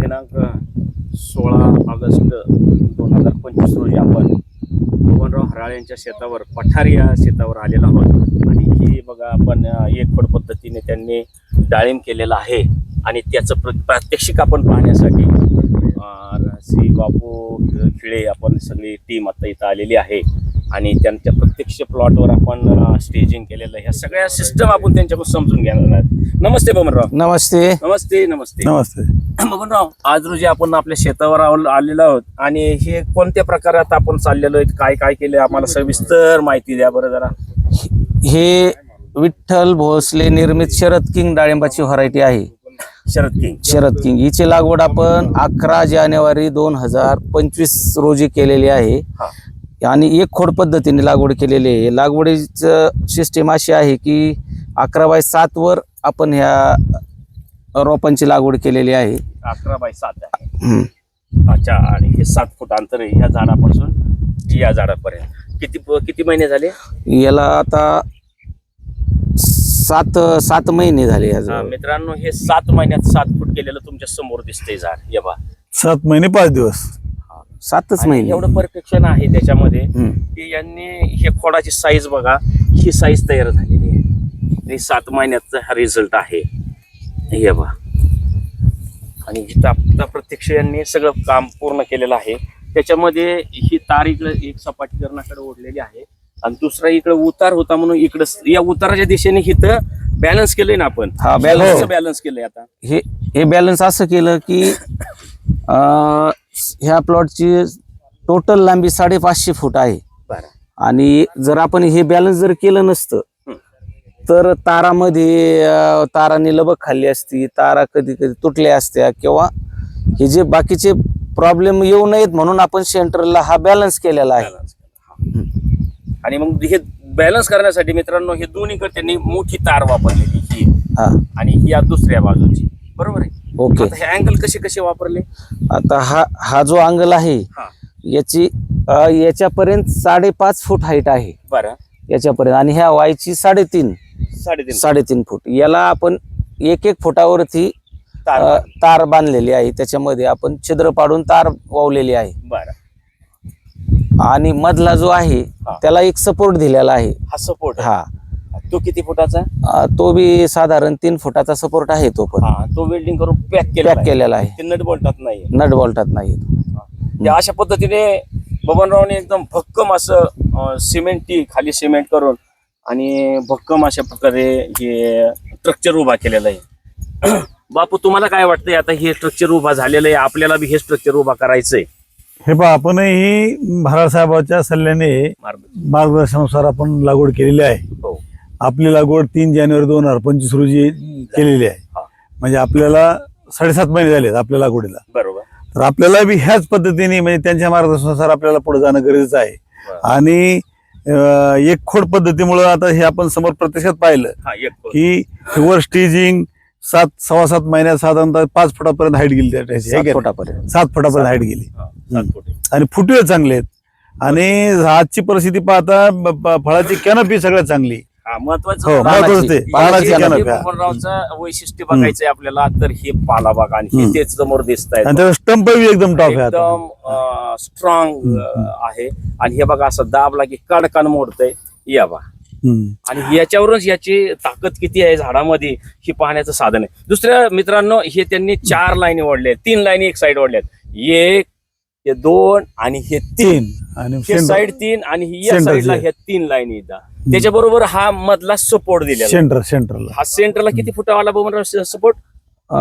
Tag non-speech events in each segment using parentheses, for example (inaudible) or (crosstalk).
दिनांक सोळा ऑगस्ट दोन हजार पंचवीस रोजी आपण भगवानराव हराळे यांच्या शेतावर पठारी या शेतावर आलेलो आहोत. आणि ही बघा आपण अ, एकफड पद्धतीने त्यांनी डाळिंब केलेलं आहे. आणि त्याचं प्र प्रात्यक्षिक आपण पाहण्यासाठी श्री बापू खिळे आपण सगळी टीम आता इथं आलेली आहे. आणि त्यांच्या प्रत्यक्ष प्लॉटवर आपण स्टेजिंग केलेलं ह्या सगळ्या सिस्टम आपण त्यांच्याकडून समजून घेणार आहोत. नमस्ते बमनराव नमस्ते. नमस्ते नमस्ते. नमस्ते. (clears throat) बबनराव आज रोजी आपण आपल्या शेतावर आल- आलेलो आहोत आणि हे कोणत्या प्रकारात आपण चाललेलो आहेत? काय काय केलं आम्हाला सविस्तर माहिती द्या बरं जरा. हे विठ्ठल भोसले निर्मित शरद किंग डाळिंबाची व्हरायटी आहे. शरद किंग. शरद किंग. हिची लागवड आपण अकरा जानेवारी दोन हजार पंचवीस रोजी केलेली आहे. आणि एक खोड पद्धतीने लागवड केलेली आहे. लागवडीचं सिस्टीम अशी आहे की अकरा बाय सात वर आपण ह्या रोपांची लागवड केलेली आहे. अकरा बाय सात. अच्छा आणि हे सात फूट अंतर आहे ह्या झाडापासून या झाडापर्यंत. किती किती महिने झाले? याला आता सात सात महिने झाले हा. मित्रांनो हे सात महिन्यात सात फूट केलेलं तुमच्यासमोर दिसतंय झाड. ये बा सात महिने पाच दिवस. सातच महिने. एवढं परफेक्शन आहे त्याच्यामध्ये. की यांनी हे खोडाची साईज बघा ही साईज तयार झालेली आहे. आणि सात महिन्याचा हा रिझल्ट आहे. हे बघा. आणि आता प्रत्यक्ष यांनी सगळं काम पूर्ण केलेलं आहे. त्याच्यामध्ये ही तार इकडे एक सपाटीकरणाकडे ओढलेली आहे. आणि दुसरा इकडे उतार होता म्हणून इकडे या उताराच्या दिशेने इथं बॅलन्स केलंय ना आपण. हा. हो. बॅलन्स केलंय आता? हे हे बॅलन्स असं केलं की ह्या प्लॉटची टोटल लांबी साडेपाचशे फूट आहे. आणि जर आपण हे बॅलन्स जर केलं नसतं. तर तारामध्ये ताराने लबक खाल्ली असती तारा कधी कधी तुटल्या असत्या किंवा हे जे बाकीचे प्रॉब्लेम येऊ नयेत म्हणून आपण सेंटरला हा बॅलन्स केलेला आहे. आणि मग हे बॅलन्स करण्यासाठी मित्रांनो हे दोन्हीकडे त्यांनी मोठी तार वापरलेली ही. हा. आणि ही या दुसऱ्या बाजूची. बरोबर आहे? ओके. आता हे अँगल कसे कसे वापरले? आता हा हा जो अँगल आहे हा. याची अं, याच्यापर्यंत साडेपाच फूट हाईट आहे. बरं. याच्यापर्यंत. आणि ह्या वायची साडेतीन साडेतीन साडेतीन फूट. याला आपण एक एक फुटावरती तार अ, तार बांधलेली आहे. त्याच्यामध्ये आपण छिद्र पाडून तार वावलेली आहे. बरं. आणि मधला जो आहे हा. त्याला एक सपोर्ट दिलेला आहे. हा सपोर्ट हा. तो किती फुटाचा अ, तो बी साधारण तीन फुटाचा सपोर्ट आहे तो पण. हा तो वेल्डिंग करून पॅक केला पॅक केलेला आहे. ते नट बोलतात नाही. नट बोल्टात नाही. ते अशा पद्धतीने बबनरावने एकदम भक्कम असं अं, सिमेंटी खाली सिमेंट करून आणि भक्कम अशा प्रकारे हे स्ट्रक्चर उभा केलेलं आहे. (clears throat) बापू तुम्हाला काय वाटतंय? आता हे स्ट्रक्चर उभा झालेलं आहे. आपल्याला बी हे स्ट्रक्चर उभा करायचंय. हे पहा आपणही भारत साहेबाच्या सल्ल्याने मार्ग- मार्गदर्शनानुसार आपण लागवड केलेली आहे. हो. आपली लागवड तीन जानेवारी दोन हजार पंचवीस रोजी केलेली आहे. म्हणजे आपल्याला साडेसात महिने झाले आहेत आपल्या लागवडीला बरोबर तर आपल्याला बी ह्याच पद्धतीने म्हणजे त्यांच्या मार्गदर्शनानुसार आपल्याला पुढे जाणं गरजेचं आहे. आणि एक खोड पद्धतीमुळं आता हे आपण समोर प्रत्यक्षात पाहिलं. की वर स्टेजिंग सात सव्वा सात महिन्यात साधारणतः पाच फुटापर्यंत हाईट गेली त्या हे? फुटापर्यंत सात फुटापर्यंत हाईट गेली. आणि फुटवे चांगले आहेत आणि आजची परिस्थिती पाहता फळाची कॅनपी सगळ्यात चांगली हा महत्वाचं पानाची- महत्वाचं ते पानाची वैशिष्ट्य बघायचंय आपल्याला तर हे पाला बघा आणि हे हम्म. तेच समोर दिसत आणि त्याचा स्टंप बी एकदम टॉप आहे आता. एकदम स्ट्रॉंग आहे. आणि हे बघा असं दाबला की कडकन मोडतंय. या बा हम्म. आणि याच्यावरूनच याची ताकद किती आहे झाडामध्ये हे पाहण्याचं साधन आहे. दुसऱ्या मित्रांनो हे त्यांनी चार लाईनी ओढल्या तीन लाईनी एक साईड ओढल्यात. एक हे दोन आणि हे तीन. तीन. आणि हे साईड तीन आणि ही या Center साईडला. ह्या तीन लाईनी येतात त्याच्याबरोबर हा मधला सपोर्ट आहे. सेंटर सेंटरला हा सेंटरला किती फुटावाला बघून सपोर्ट अ,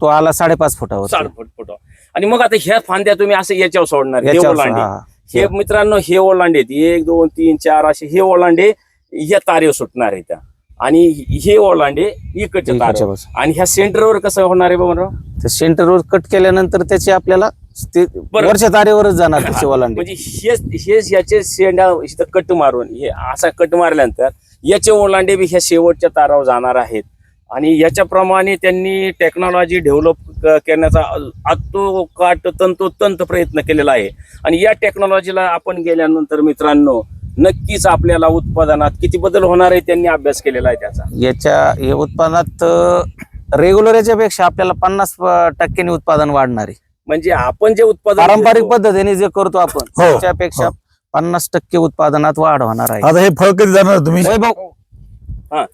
तो आला साडेपाच फुटावर साठ फूट फुट आणि मग आता ह्या फांद्या तुम्ही असं याच्यावर सोडणार. हे याच्यावर ओलांडे. हा, हे मित्रांनो हे ओलांडे आहेत. एक दोन तीन चार असे हे ओलांडे या तारेवर सुटणार आहे त्या. आणि हे ओलांडे इकडच्या तारेवर. आणि ह्या सेंटरवर कसं होणार आहे बघा त्या सेंटरवर कट केल्यानंतर त्याचे आपल्याला ते. वरच्या तारेवरच जाणार त्याचे ओलांडे. म्हणजे हेच हेच याचे शेंडा इथं कट मारून हे असा कट मारल्यानंतर याचे ओलांडे बी ह्या शेवटच्या तारावर जाणार आहेत. आणि याच्याप्रमाणे त्यांनी टेक्नॉलॉजी डेव्हलप करण्याचा आत्तो काट तंतोतंत प्रयत्न केलेला आहे. आणि या टेक्नॉलॉजीला आपण गेल्यानंतर मित्रांनो नक्कीच आपल्याला उत्पादनात किती बदल होणार आहे त्यांनी अभ्यास केलेला आहे त्याचा. याच्या हे उत्पन्नात अ, रेग्युलर याच्यापेक्षा आपल्याला पन्नास टक्क्यांनी उत्पादन वाढणार आहे. म्हणजे आपण जे उत्पादन पारंपरिक पद्धतीने जे करतो आपण हो, त्याच्यापेक्षा हो. पन्नास टक्के उत्पादनात वाढ होणार आहे. आता हे फळ कधी जाणार तुम्ही? हा.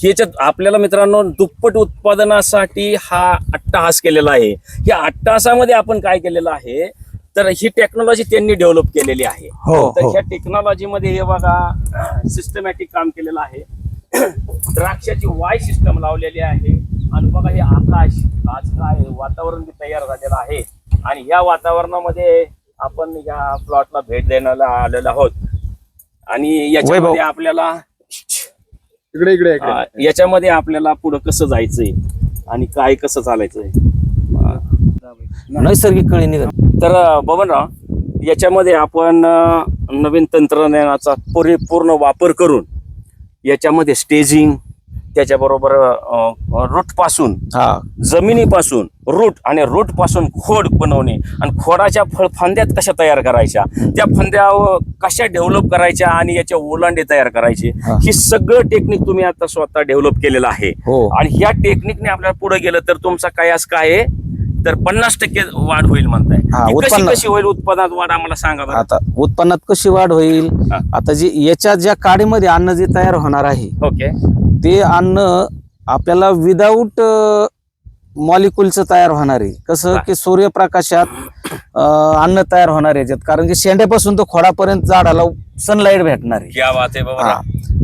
ह्याच्यात आपल्याला मित्रांनो दुप्पट उत्पादनासाठी हा अट्टहास केलेला आहे. या अट्टहासामध्ये आपण काय केलेलं आहे? तर ही टेक्नॉलॉजी त्यांनी डेव्हलप केलेली आहे. हो तर हो. ह्या टेक्नॉलॉजी मध्ये हे बघा सिस्टमॅटिक काम केलेलं आहे. (clears throat) द्राक्षाची वाय सिस्टम लावलेली आहे. आणि बघा हे आकाश आज काय वातावरण बी तयार झालेलं आहे. आणि या वातावरणामध्ये आपण या प्लॉटला भेट देण्याला आलेलो आहोत. आणि याच्यामध्ये आपल्याला इकडे इकडे इकडे. याच्यामध्ये आपल्याला पुढं कसं जायचंय आणि काय कसं चालायचंय. नैसर्गिक कळी निघत तर बबनराव याच्यामध्ये आपण नवीन तंत्रज्ञानाचा परिपूर्ण वापर करून याच्यामध्ये स्टेजिंग त्याच्याबरोबर रूटपासून हा. जमिनीपासून रूट आणि रूटपासून खोड बनवणे आणि खोडाच्या फळफांद्यात कशा तयार करायच्या त्या फांद्या कशा डेव्हलप करायच्या आणि याच्या ओलांडे तयार करायचे हा. सगळं टेक्निक तुम्ही आता स्वतः डेव्हलप केलेलं आहे. हो. आणि ह्या टेक्निकने आपल्याला पुढे गेलं तर तुमचा कयास काय आहे? तर पन्नास टक्के वाढ होईल म्हणताय हा, कशी उत्पन्न- कशी होईल उत्पादनात वाढ आम्हाला सांगा. आता उत्पन्नात कशी वाढ होईल. आता जी याच्या ज्या काडीमध्ये अन्न जे तयार होणार आहे ओके ते अन्न आपल्याला विदाऊट मॉलिक्युलचं तयार होणार आहे. कसं. की सूर्यप्रकाशात अन्न तयार होणार आहे याच्यात. कारण की शेंड्यापासून तो खोडापर्यंत झाडाला सनलाईट भेटणार आहे.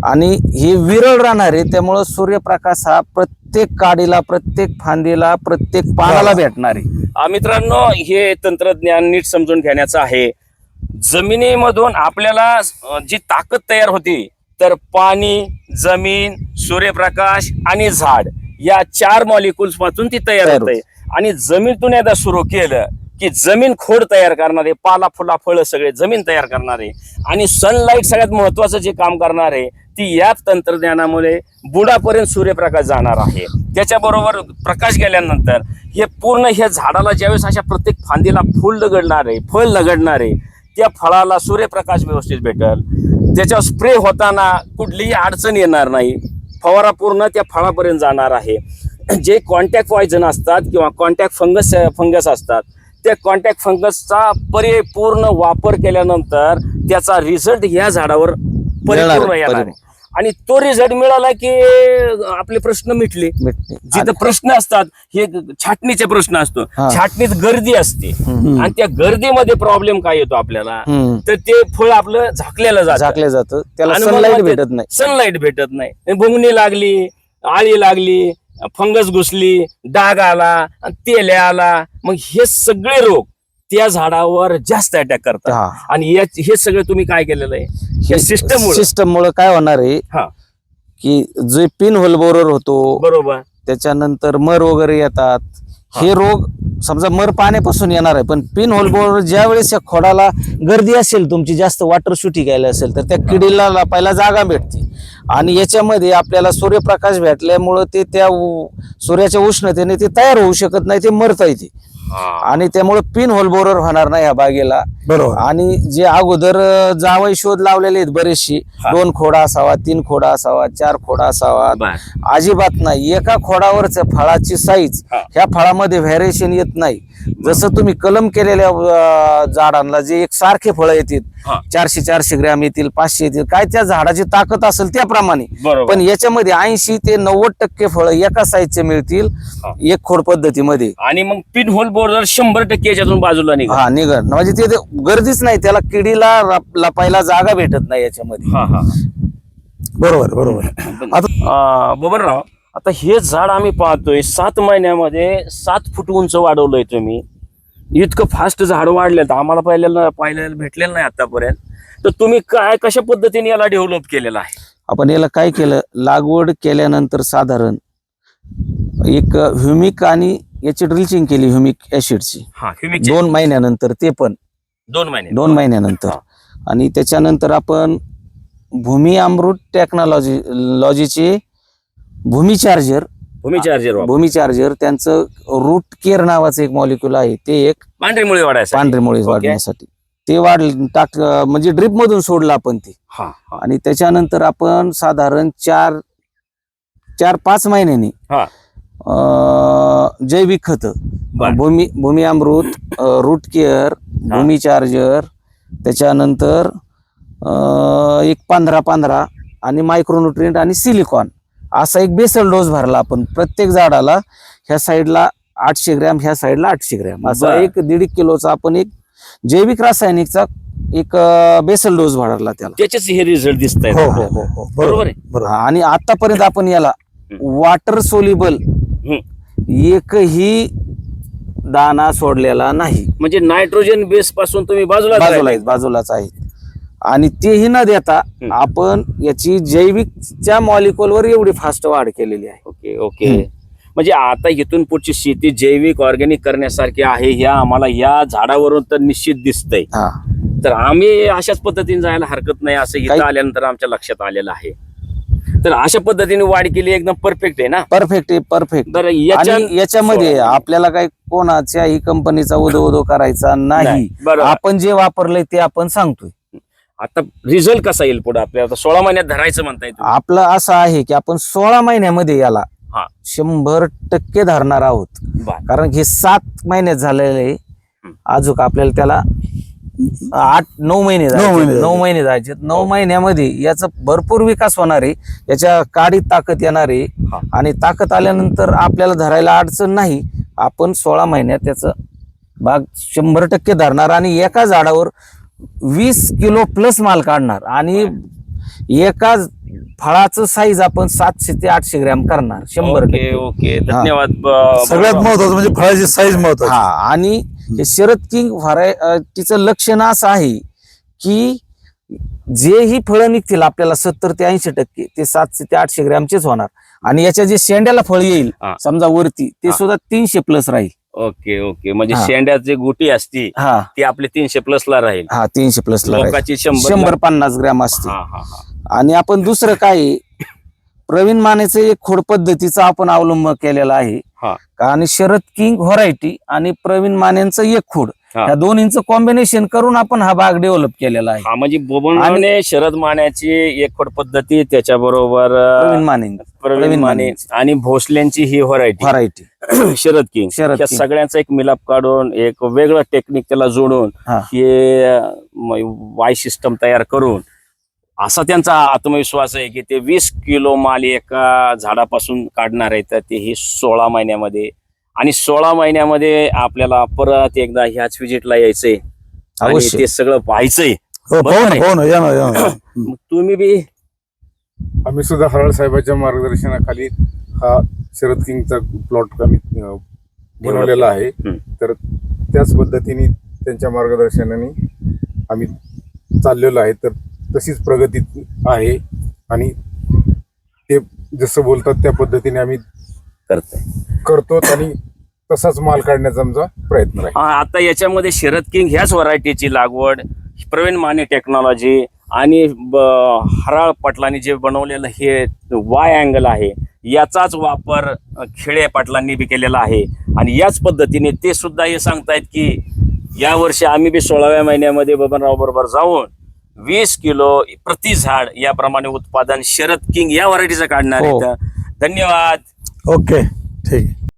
आणि हे विरळ राहणार आहे त्यामुळं सूर्यप्रकाश हा प्रत्येक काडीला प्रत्येक फांदीला प्रत्येक पानाला भेटणार आहे. मित्रांनो हे तंत्रज्ञान नीट समजून घेण्याचं आहे. जमिनीमधून आपल्याला जी ताकद तयार होती तर पाणी जमीन सूर्यप्रकाश आणि झाड. या चार मॉलिक्युल्सपासून ती तयार होते. आणि जमीनतून एकदा सुरू केलं की जमीन खोड तयार करणारे पाला फुला फळं सगळे जमीन तयार करणारे आणि सनलाईट सगळ्यात महत्वाचं जे काम करणार आहे ती या तंत्रज्ञानामुळे बुडापर्यंत सूर्यप्रकाश जाणार आहे. त्याच्याबरोबर प्रकाश गेल्यानंतर हे पूर्ण ह्या झाडाला ज्यावेळेस अशा प्रत्येक फांदीला फुल लगडणार आहे फळ लगडणार आहे त्या फळाला सूर्यप्रकाश व्यवस्थित भेटल. त्याच्यावर स्प्रे होताना कुठलीही अडचण येणार नाही. फवारा पूर्ण त्या फळापर्यंत जाणार आहे जे कॉन्टॅक्ट पॉयझन असतात किंवा कॉन्टॅक्ट फंगस फंगस असतात त्या कॉन्टॅक्ट फंगसचा परिपूर्ण वापर केल्यानंतर त्याचा रिझल्ट या झाडावर परिपूर्ण येणार आहे. आणि तो रिझल्ट मिळाला की आपले प्रश्न मिटले. जिथं प्रश्न असतात हे छाटणीचे प्रश्न असतो. छाटणीत गर्दी असते. आणि त्या गर्दीमध्ये प्रॉब्लेम काय येतो आपल्याला. तर ते फळ आपलं झाकलेलं जातं. झाकलं जातं. त्याला सनलाईट भेटत नाही. सनलाईट भेटत नाही. भुंगणी लागली आळी लागली फंगस घुसली डाग आला आणि तेल आला. मग हे सगळे रोग त्या झाडावर जास्त अटॅक करतात. हा. आणि या- हे सगळं तुम्ही काय केलेलं आहे? मुळे. सिस्टम मुळे काय होणार आहे? हा. की जे पिन होल बोरर होतो बरोबर. त्याच्यानंतर मर वगैरे येतात. हे. रोग समजा मर पाण्यापासून येणार आहे पण पिन होल बोरर ज्या वेळेस या खोडाला गर्दी असेल तुमची जास्त वॉटर शुटी घ्यायला असेल तर त्या किडीला लपायला जागा भेटते. आणि याच्यामध्ये आपल्याला सूर्यप्रकाश भेटल्यामुळं ते त्या उ- सूर्याच्या उष्णतेने ते तयार होऊ शकत नाही ते मरता येते. आणि त्यामुळे पिन होल बोरर होणार नाही या बागेला. बरोबर. आणि जे अगोदर जावई शोध लावलेले आहेत बरेचशी. दोन खोडा असावा तीन खोडा असावा चार खोडा असावा. अजिबात नाही. एका खोडावरच फळाची साईज. ह्या फळामध्ये व्हॅरिएशन येत नाही. जसं तुम्ही कलम केलेल्या अं, झाडांना जे एक सारखे फळं येतील. चारशे चारशे ग्रॅम येतील पाचशे येतील काय त्या झाडाची ताकद असेल त्याप्रमाणे. बरोबर. पण याच्यामध्ये ऐंशी ते नव्वद टक्के फळं एका साईजचे मिळतील हा. एक खोड पद्धतीमध्ये. आणि मग पिन होल बोर्डर शंभर टक्के याच्यातून बाजूला निघा हा निघण म्हणजे ते ते गर्दीच नाही त्याला किडीला रप- लपायला जागा भेटत नाही याच्यामध्ये. हा हा बरोबर बरोबर. आता बबनराव आता हे झाड आम्ही पाहतोय सात महिन्यामध्ये सात फूट उंच वाढवलंय तुम्ही. इतकं फास्ट झाड वाढलं तर आम्हाला पाहिलेलं पाहिलेलं भेटलेलं नाही आतापर्यंत. तर तुम्ही काय कशा पद्धतीने याला डेव्हलप केलेलं आहे? आपण याला काय केलं? लागवड केल्यानंतर साधारण एक ह्युमिक आणि याची ड्रिल्चिंग केली ह्युमिक ऍसिडची हा ह्युमिक दोन महिन्यानंतर ते पण. दोन महिने. दोन महिन्यानंतर. आणि त्याच्यानंतर आपण भूमी अमृत technology लॉजीचे Bhumi charger. Bhumi charger Bhumi charger त्यांचं रूट केअर नावाचं एक मॉलिक्युल आहे ते एक पांढरी मुळे वाढायचं पांढरे मुळे. वाढण्यासाठी. ते वाढ टाक म्हणजे ड्रिप मधून सोडलं आपण ते. हा हा. आणि त्याच्यानंतर आपण साधारण चार चार पाच महिन्यांनी हा. अं, जैविक खत बर. Bhumi Bhumi Amrut root care Bhumi charger त्याच्यानंतर अं, एक पंधरा पंधरा आणि मायक्रोन्युट्रिएंट आणि सिलिकॉन असा एक बेसल डोस भरला आपण प्रत्येक झाडाला ह्या साईडला आठशे ग्रॅम ह्या साईडला आठशे ग्रॅम. असा. एक दीड किलोचा आपण एक जैविक रासायनिकचा एक बेसल डोस भरला त्याला. त्याचेच हे रिझल्ट दिसत हो हो हो हो. बरोबर आहे? बरोबर. आणि आतापर्यंत आपण याला वॉटर सोल्युबल एकही दाना सोडलेला नाही. म्हणजे नायट्रोजन बेस पासून तुम्ही बाजूला बाजूला बाजूलाच आहेत आणि तेही न देता. आपण याची जैविकच्या मॉलिक्युलवर एवढी फास्ट वाढ केलेली आहे. Okay okay. म्हणजे आता इथून पुढची शेती जैविक ऑर्गॅनिक करण्यासारखी आहे ह्या आम्हाला या झाडावरून तर निश्चित दिसतंय. हा. तर आम्ही अशाच पद्धतीने जायला हरकत नाही असं इथं काही- आल्यानंतर आमच्या लक्षात आलेलं आहे. तर अशा पद्धतीने वाढ केली एकदम परफेक्ट आहे ना? परफेक्ट आहे परफेक्ट याच्या आणि याच्यामध्ये आपल्याला काही कोणाच्याही कंपनीचा उदो उदो करायचा नाही. नाही, बरोबर. आपण जे वापरलंय ते आपण सांगतोय. आता रिझल्ट कसा येईल पुढे आपल्याला सोळा महिन्यात धरायचं म्हणताय तुम्ही. आपलं असं आहे की आपण सोळा महिन्यामध्ये याला हा. शंभर टक्के धरणार आहोत बर. कारण हे सात महिन्यात झालेले आहे. अजून आपल्याला त्याला आठ नऊ महिने नऊ. महिने नऊ जायचे. महिने जायचे नऊ महिन्यामध्ये याचा भरपूर विकास होणार आहे याच्या काडीत ताकद येणार आहे. आणि ताकद आल्यानंतर आपल्याला धरायला अडचण नाही आपण सोळा महिन्यात त्याचं बाग शंभर टक्के धरणार आणि एका झाडावर वीस किलो प्लस माल काढणार आणि एका फळाचं साईज आपण सातशे ते आठशे ग्रॅम करणार शंभर ओके टक्के. ओके. धन्यवाद. ब- सगळ्यात महत्वाचं म्हणजे फळाची साईज महत्वाची. हा आणि हे शरद किंग व्हरायटीचं लक्षण असं आहे की जेही फळं निघतील आपल्याला सत्तर ते ऐंशी टक्के ते सातशे ते आठशे ग्रॅमचेच होणार. आणि याच्या जे शेंड्याला फळ येईल हा. समजा वरती ते हा. सुद्धा तीनशे प्लस राहील. Okay okay. म्हणजे हा. शेंड्यात जे गुटी असती हा. ती आपली तीनशे प्लस ला राहील. हा तीनशे प्लस. लोकांची शंभर शंभर पन्नास ग्रॅम असते. हा हा हा. आणि आपण दुसरं काय आहे, प्रवीण मानेचं एक खोड पद्धतीचा आपण अवलंब केलेला आहे. हा. आणि शरद किंग व्हरायटी आणि प्रवीण मानेचं एक खोड. हा. या दोन्हींचं कॉम्बिनेशन करून आपण हा बाग डेव्हलप केलेला आहे हा म्हणजे बोबनरावने शरद मान्याची एक खोड पद्धती त्याच्याबरोबर प्रवीण माने प्रवीण माने. आणि भोसल्यांची ही variety variety (clears throat) Sharad king Sharad या. सगळ्यांचा एक मिलाप काढून एक वेगळं टेक्निक त्याला जोडून हा. हे वाय सिस्टम तयार करून असा त्यांचा आत्मविश्वास आहे की ते वीस किलो माल एका झाडापासून काढणार आहे तर ते ही सोळा महिन्यामध्ये आणि सोळा महिन्यामध्ये आपल्याला परत एकदा ह्याच विजिटला यायचंय. आणि अवश्य. ते सगळं पाहायचंय हो बरोबर पाहू ना आहे. पाहू ना या ना या ना. (clears throat) मग तुम्ही बी आम्ही सुद्धा हरळ साहेबांच्या मार्गदर्शनाखाली हा शरद किंगचा प्लॉट आम्ही अं, बनवलेला आहे. हम्म. तर त्याच पद्धतीने त्यांच्या मार्गदर्शनाने आम्ही चाललेलो आहे. तर तशीच प्रगती आहे. आणि ते जसं बोलतात त्या पद्धतीने आम्ही करतोय. करतो आणि तसाच माल काढण्याचा आमचा प्रयत्न राहील. हा, आता याच्यामध्ये शरद किंग ह्याच व्हरायटीची लागवड प्रवीण माने टेक्नॉलॉजी आणि ब- हराळ पाटलांनी जे बनवलेलं हे वाय अँगल आहे याचाच वापर अ, खेळे पाटलांनी बी केलेला आहे. आणि याच पद्धतीने ते सुद्धा हे सांगतायत की या वर्षी आम्ही बी सोळाव्या महिन्यामध्ये बबनराव बरोबर जाऊन वीस किलो प्रति झाड याप्रमाणे उत्पादन शरद किंग या व्हरायटीचं काढणार हो. आहेत. धन्यवाद. ओके ठीक आहे